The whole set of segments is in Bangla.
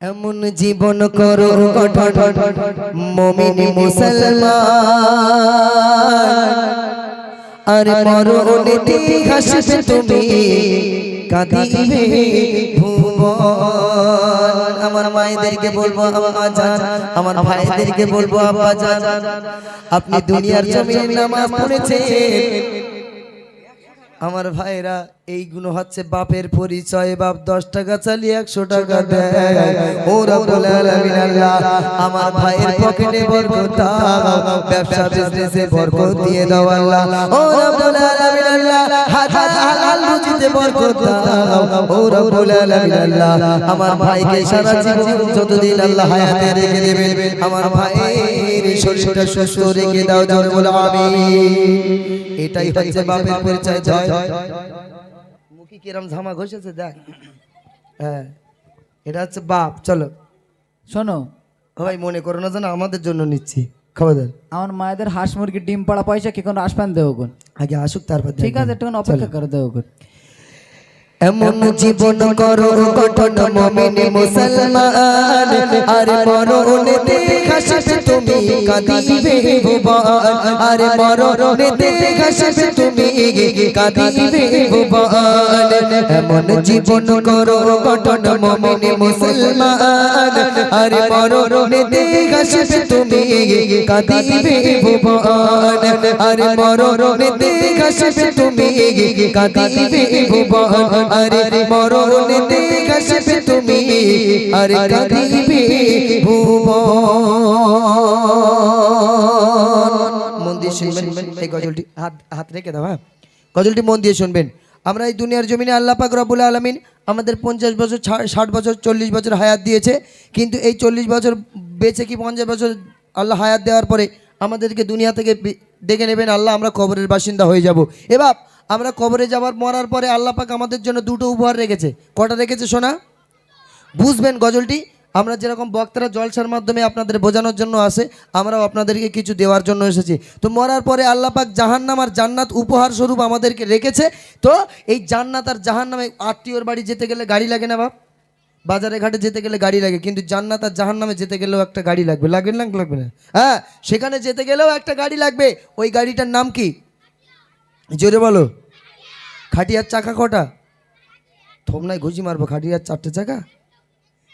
এমন জীবন করো গঠন মমিন মুসলমান। আর মরণেতে হাসবে তুমি কাঁদিবে ভুবন। আমার মায়েদেরকে বলব আমার ভাইদেরকে বলব আব্বা আপনি দুনিয়ার জমিনে নামাজ পড়েছেন। আমার ভাইরা এইগুলো হচ্ছে বাপের পরিচয়। বাপ দশ টাকা চালিয়ে একশো টাকা দেয়। আমার ভাইয়ের পকেটে বরকত ব্যবসা বিজনেসে বরকত দিয়ে দাও আল্লাহ। আমার ভাইকে সারা জীবন যতদিন আল্লাহ হায়াতে রেখে দেবেন আমার ভাইয়ের শরীরটা সুস্থ রেখে দাও জোরে বলো আমিন। এটাই হচ্ছে বাপের পরিচয় জয়। মুখি কিরম ঝামা ঘষেছে দেখ। হ্যাঁ এটা হচ্ছে বাপ চলো। শোনো। ভাই মনে করো না যেন আমাদের জন্য নিচ্ছি। আমার মায়েদের হাঁস মুরগির ডিম পাড়া পয়সা কি কোনো আসপান দেবো আগে আসুক তারপর ঠিক আছে একটু অপেক্ষা করে দেবো এমন জীবন করো, গঠন মমিন মুসলমান। আর মরণেতে হাসবে তুমি কাঁদিবে ভুবন আর মরণেতে হাসবে তুমি কাঁদিবে ভুবন এমন জীবন করো, গঠন মমিন মুসলমান। আর মরণেতে হাসবে তুমি, কাঁদিবে ভুবন। আর মরণেতে হাসবে তুমি, কাঁদিবে ভুবন। আরে মরণে দেখাসবে তুমি, আরে কাঁদিবে ভুবন। মন শুনবেন, এই গজলটি, হাত হাত রেখে দাও হ্যাঁ। গজলটি মন দিয়ে শুনবেন। আমরা এই দুনিয়ার জমিনে আল্লাহ পাক রব্বুল আলমিন আমাদের পঞ্চাশ বছর ষাট বছর, চল্লিশ বছর হায়াত দিয়েছে। কিন্তু এই চল্লিশ বছর বেঁচে কি পঞ্চাশ বছর আল্লাহ হায়াত দেওয়ার পরে আমাদেরকে দুনিয়া থেকে ডেকে নেবেন? আল্লাহ, আমরা কবরের বাসিন্দা হয়ে যাব। এবার আমরা কবরে যাওয়ার, মরার পরে আল্লাহ পাক আমাদের জন্য দুটো উপহার রেখেছে। কটা রেখেছে সোনা? বুঝবেন গজলটি? আমরা যেরকম বক্তারা জলসার মাধ্যমে আপনাদের বোঝানোর জন্য আসে, আমরাও আপনাদেরকে কিছু দেওয়ার জন্য এসেছি। তো মরার পরে আল্লাহ পাক জাহান্নাম আর জান্নাত উপহার স্বরূপ আমাদেরকে রেখেছে। তো এই জান্নাত আর জাহান্নামে আত্মীয়র বাড়ি যেতে গেলে গাড়ি লাগে না বাপ? বাজারে ঘাটে যেতে গেলে গাড়ি লাগে, কিন্তু জান্নাত আর জাহান্নামে যেতে গেলেও একটা গাড়ি লাগবে। লাগবে না লাগবে না? হ্যাঁ সেখানে যেতে গেলেও একটা গাড়ি লাগবে। ওই গাড়িটার নাম কি? জোরে বলো। খাটিয়ার চাকা কটা? থমনায় ঘুষি মারবো, খাটিয়ার চারটে চাকা?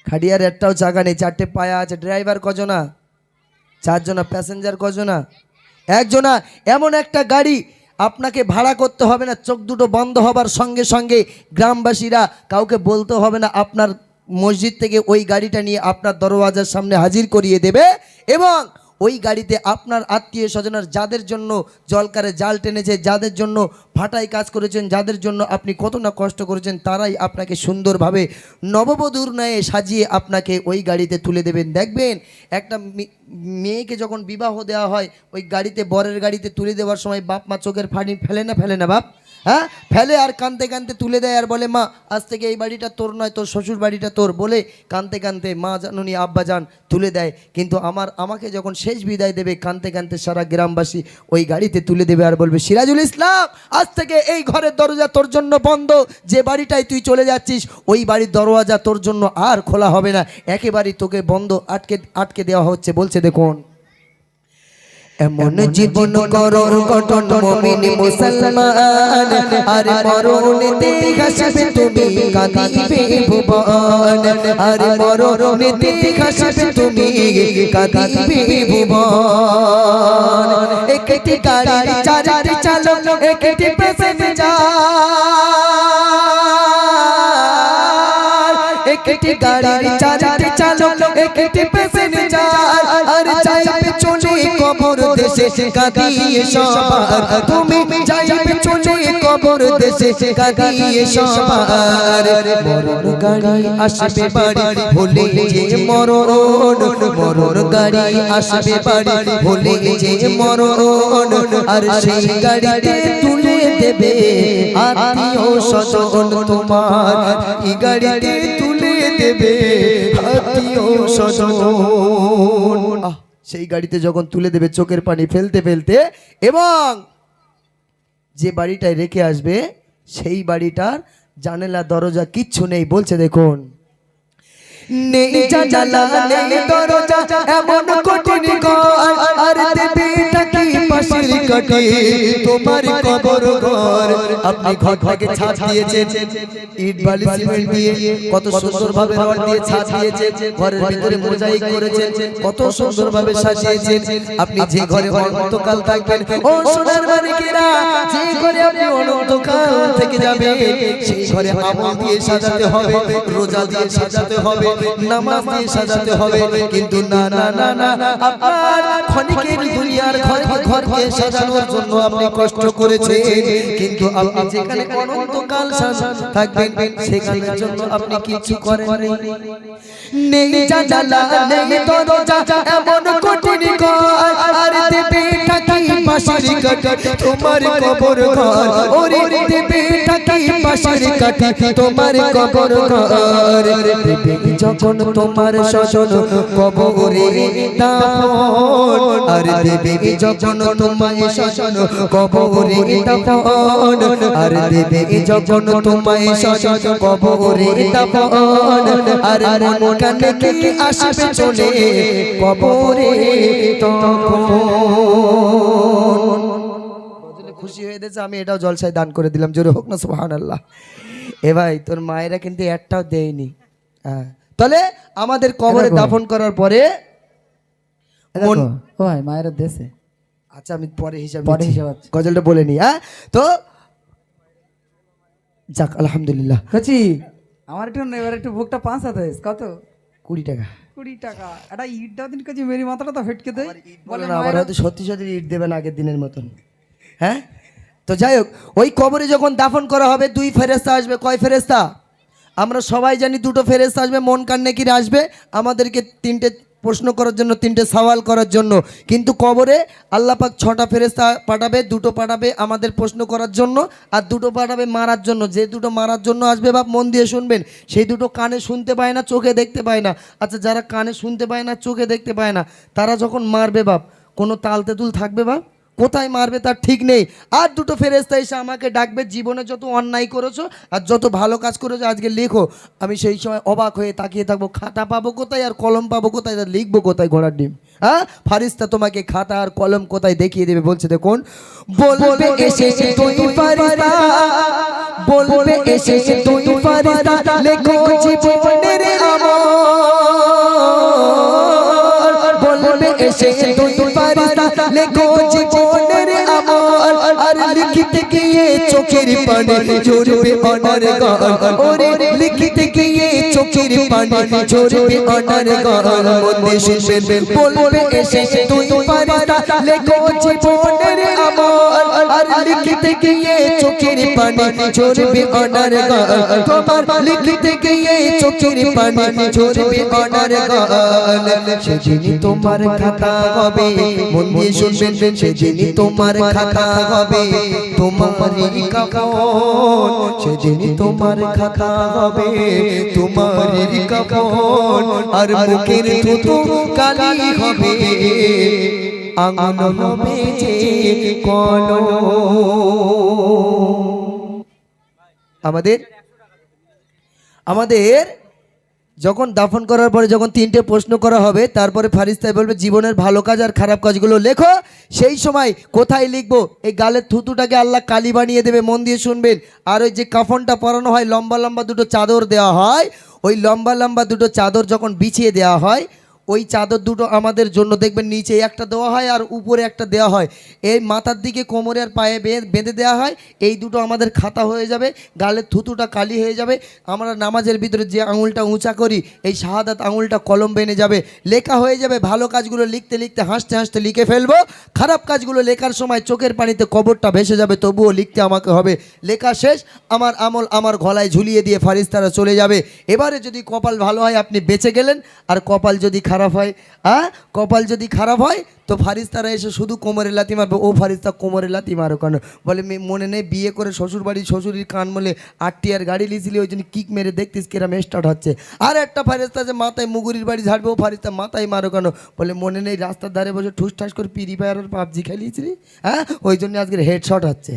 খাটিয়ার একটাও চাকা নেই, চারটে পায়া আছে ড্রাইভার কজনা? চারজনা প্যাসেঞ্জার কজনা? একজনা, এমন একটা গাড়ি আপনাকে ভাড়া করতে হবে না, চোখ দুটো বন্ধ হবার সঙ্গে সঙ্গে গ্রামবাসীরা কাউকে বলতে হবে না, আপনার মসজিদ থেকে ওই গাড়িটা নিয়ে আপনার দরওয়াজার সামনে হাজির করিয়ে দেবে এবং ওই গাড়িতে আপনার আত্মীয় স্বজনের, যাদের জন্য জলকারে জাল টেনেছে, যাদের জন্য ফাটাই কাজ করেছেন, যাদের জন্য আপনি কত না কষ্ট করেছেন, তারাই আপনাকে সুন্দরভাবে নববধূর ন্যায় সাজিয়ে আপনাকে ওই গাড়িতে তুলে দেবেন। দেখবেন, একটা মেয়েকে যখন বিবাহ দেওয়া হয়, ওই গাড়িতে, বরের গাড়িতে তুলে দেওয়ার সময় বাপ মা চোখের ফানি ফেলে না ফেলে না বাপ? হ্যাঁ? ফেলে আর কানতে কানতে তুলে দেয় আর বলে, মা, আজ থেকে এই বাড়িটা তোর নয়, তোর শ্বশুর বাড়িটা তোর। বলে কানতে কানতে মা জানুনি আব্বা যান তুলে দেয়। কিন্তু আমার, আমাকে যখন শেষ বিদায় দেবে কানতে কানতে সারা গ্রামবাসী ওই গাড়িতে তুলে দেবে আর বলবে, সিরাজুল ইসলাম, আজ থেকে এই ঘরের দরজা তোর জন্য বন্ধ। যে বাড়িটায় তুই চলে যাচ্ছিস, ওই বাড়ির দরওয়াজা তোর জন্য আর খোলা হবে না। একেবারেই তোকে বন্ধ আটকে আটকে দেওয়া হচ্ছে। বলছে, দেখুন এমন জীবন করো গঠন মমিন মুসলমান। আর মরণেতে হাসবে তুমি কাঁদিবে ভুবন। আর মরণেতে হাসবে তুমি কাঁদিবে ভুবন। একটি গাড়ি চারটি চালক একটি প্যাসেঞ্জার একটি গাড়ি চারটি চালক একটি প্যাসেঞ্জার আর চলে কবর দেশে কাঁদিয়ে সবার। তুমি যাইবে চলে কবর দেশে কাঁদিয়ে সবার। মরণ গাড়ি আসবে বাড়ি, ভুলে যে মরণ। মরণ গাড়ি আসবে বাড়ি, ভুলে যে মরণ। আর সেই গাড়িতে তুলে দেবে আত্মীয় স্বজন তোমার। এই গাড়িতে তুলে দেবে আত্মীয় স্বজন। সেই গাড়িতে যখন তুলে দেবে চোখের পানি ফেলতে ফেলতে এবং যে বাড়িটায় রেখে আসবে সেই বাড়িটার জানেলা দরজা কিচ্ছু নেই। বলছে দেখুন নেই জানালা নেই দরজা এমন কঠিন আর পাশের কাটে তোমার কবর ঘর। আপনি ঘরটাকে ছাদ দিয়েছেন। ইট, বালি, সিমেন্ট দিয়ে কত সুন্দর ভাবে রড দিয়ে ছাদ দিয়েছেন। ঘরের ভিতরে মোজাইক করেছেন। কত সুন্দর ভাবে সাজিয়েছেন। আপনি যে ঘরে অনন্তকাল থাকবেন, ও সোনার মানিকেরা যে ঘরে আপনি অনন্তকাল থেকে যাবে সেই ঘরে আমল দিয়ে সাজাতে হবে, রোজা দিয়ে সাজাতে হবে, নামাজ দিয়ে সাজাতে হবে। কিন্তু না না না না আপনার ক্ষণিকের দুনিয়ার ঘর ঘরকে সাজানোর জন্য আপনি কষ্ট করেছেন কিন্তু আপনি যেখানে অনন্তকাল থাকবেন সেখানের জন্য আপনি কিছু করেন নেই জানালা নেই দরজা এমন কঠিন ঘর। আর দেবে টাকি পাশের কাটি তোমার কবর ঘর। ওরে দেবে টাকি পাশের কাটি তোমার কবর ঘর। যখন তোমার স্বজন কবরে দাফন, আর দেবে যখন তোমার স্বজন কবরে দাফন, আর দেবে যখন তোমার স্বজন কবরে দাফন, আর মন কানে কি আসবে চলে কবরে তখন। খুশি হয়ে গেছে আমি এটাও জলসায় দান করে দিলাম। জোরে হোক না সুহান আল্লাহ এ ভাই তোর মায়েরা কিন্তু একটাও দেয়নি। হ্যাঁ। তাহলে আমাদের কবরে দাফন করার পরে ভাই মায়ের দেশে আচ্ছা আমি পরে হিসাব পরে হিসাব গজলটা বলে নি হ্যাঁ? তো যাক আলহামদুলিল্লাহ। কচি আমার একটু এবার একটু বুকটা পাঁচ হাত হয়েছে। কত? কুড়ি টাকা। কুড়ি টাকা। একটা ইট দাও দিন কচি মেরি মাথাটা তো ফেটকে দেয়। বলে না আবার হয়তো সত্যি সত্যি ইট দেবেন আগের দিনের মতন। হ্যাঁ? তো যাই হোক, ওই কবরে যখন দাফন করা হবে, দুই ফেরেস্তা আসবে। কয় ফেরেস্তা আমরা সবাই জানি দুটো ফেরেস্তা আসবে, মন কান্নে কিরে আসবে আমাদেরকে তিনটে প্রশ্ন করার জন্য, তিনটে সওয়াল করার জন্য। কিন্তু কবরে আল্লাহ পাক ছটা ফেরেস্তা পাঠাবে, দুটো পাঠাবে আমাদের প্রশ্ন করার জন্য আর দুটো পাঠাবে মারার জন্য। যে দুটো মারার জন্য আসবে বাপ, মন দিয়ে শুনবেন। সেই দুটো কানে শুনতে পায় না, চোখে দেখতে পায় না। আচ্ছা যারা কানে শুনতে পায় না, চোখে দেখতে পায় না, তারা যখন মারবে বাপ, কোনো তাল তেঁতুল থাকবে বাপ? কোথায় মারবে তার ঠিক নেই। আর দুটো ফেরেস্তা এসে আমাকে ডাকবে জীবনে যত অন্যায় করেছ আর যত ভালো কাজ করেছ আজকে লেখো। আমি সেই সময় অবাক হয়ে তাকিয়ে থাকব খাতা পাবো কোথায় আর কলম পাবো কোথায়? আর লিখব কোথায় ঘোড়ার ডিম? হ্যাঁ? ফারিস্তা তোমাকে খাতা আর কলম কোথায় দেখিয়ে দেবে বলছে দেখুন। বলবে এসে তুই ফারিস্তা। বলবে এসে তুই ফারিস্তা। লেখো জীবনের চোখের পানি ঝরবে অনার গান ওরে লিখিতে গিয়ে চোখের পানি ঝরবে অনার গান মধ্যে শুনবেন বলবে এসে তুই ফারিস্তা লেখো জীবনের আমল আর লিখিতে গিয়ে চোখের পানি ঝরবে অনার গান তোমার লিখিতে গিয়ে চোখের পানি ঝরবে অনার গান সেদিনই তোমার খাতা হবে, মন দিয়ে শুনবেন সেদিনই তোমার খাতা হবে। তোমারই সেদিনই তোমার খাতা হবে। তোমারই কাপন আর মুখের থুতু কালি হবে। আমাদের আমাদের যখন দাফন করার পরে যখন তিনটে প্রশ্ন করা হবে, তারপরে ফারিস্তাই বলবে, জীবনের ভালো কাজ আর খারাপ কাজগুলো লেখো। সেই সময় কোথায় লিখব? এই গালের থুতুটাকে আল্লাহ কালি বানিয়ে দেবে, মন দিয়ে শুনবেন। আর ওই যে কাফনটা পরানো হয়, লম্বা লম্বা দুটো চাদর দেওয়া হয়। ওই লম্বা লম্বা দুটো চাদর যখন বিছিয়ে দেওয়া হয় ওই চাদর দুটো আমাদের জন্য, দেখবেন নিচে একটা দেওয়া হয় আর উপরে একটা দেওয়া হয়। এই মাথার দিকে কোমরে আর পায়ে বেঁধে দেওয়া হয়, এই দুটো আমাদের খাতা হয়ে যাবে, গালের থুতুটা কালি হয়ে যাবে। আমরা নামাজের ভিতরে যে আঙুলটা উঁচা করি, এই শাহাদাত আঙুলটা কলম বেনে যাবে। লেখা হয়ে যাবে, ভালো কাজগুলো লিখতে লিখতে হাসতে হাসতে লিখে ফেলব। খারাপ কাজগুলো লেখার সময় চোখের পানিতে কবরটা ভেসে যাবে, তবুও লিখতে আমাকে হবে। লেখা শেষ, আমার আমল আমার গলায় ঝুলিয়ে দিয়ে ফারিস্তারা চলে যাবে। এবারে যদি কপাল ভালো হয়, আপনি বেঁচে গেলেন, আর কপাল যদি খারাপ হয় হ্যাঁ? কপাল যদি খারাপ হয় তো ফারিস্তারা এসে শুধু কোমরে লাথি মারবে। ও ফারিস্তা কোমরে লাথি মারো কেন? বলে মনে নেই বিয়ে করে শ্বশুর বাড়ি শ্বশুরির কান মলে আটটি আর গাড়ি লিছিলি ওই জন্য কিক মেরে দেখতিস কিরাম স্টার্ট হচ্ছে। আর একটা ফারিস্তা যে মাথায় মুগুরির বাড়ি ঝাড়বে ও ফারিস্তা মাথায় মারো কেন? বলে মনে নেই রাস্তার ধারে বসে ঠুস ঠাস করে পিরি ফায়ার আর পাবজি খেলিয়েছিলি হ্যাঁ? ওই জন্য আজকের হেডশট হচ্ছে।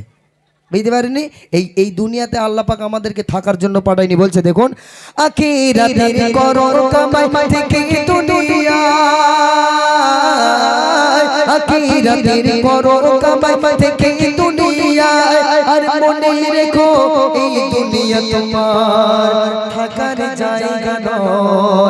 বুঝতে পারিনি? এই এই দুনিয়াতে আল্লাহ পাক আমাদেরকে থাকার জন্য পাঠায়নি। বলছে দেখুন আখিরাতের করো কামাই থেকে আখিরাতের করো কামাই থেকে দুনিয়া আর মনে রেখো এই দুনিয়া তোমার। থাকার জায়গা নয়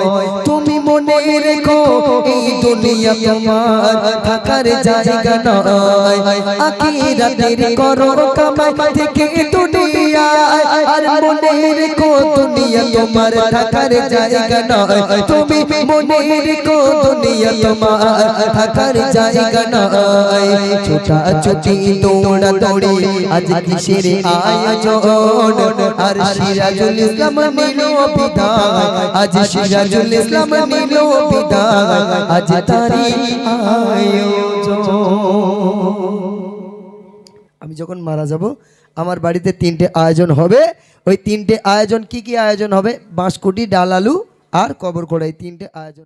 তোমার থাকার জায়গা নয় আখিরাতের করো কামাই থেকে দুনিয়া আর মনে রেখো দুনিয়া তোমার থাকার জায়গা নয় তুমি মনে রেখো দুনিয়া তোমার থাকার জায়গা নয় ছোটা ছুটি দৌড়া দৌড়ি আজ কিসের আয়োজন আর সিরাজুল ইসলাম নিল বিদায় আজ সিরাজুল ইসলাম নিল বিদায় আজ তারি আমি যখন মারা যাব আমার বাড়িতে তিনটে আয়োজন হবে। ওই তিনটে আয়োজন কি কি আয়োজন হবে? বাঁশকুটি ডাল আলু আর কবর কড়াই তিনটে আয়োজন